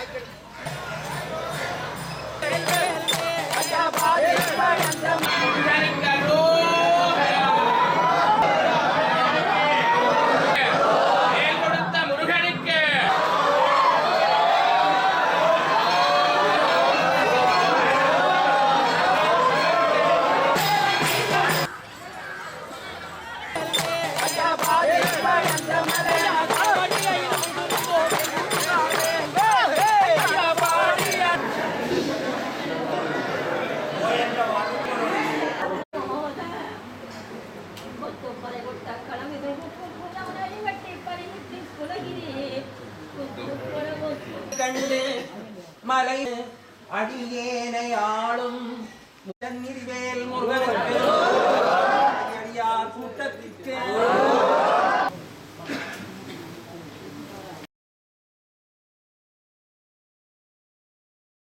வேல் கண்டு மலை அடியேனை ஆளும் முதன்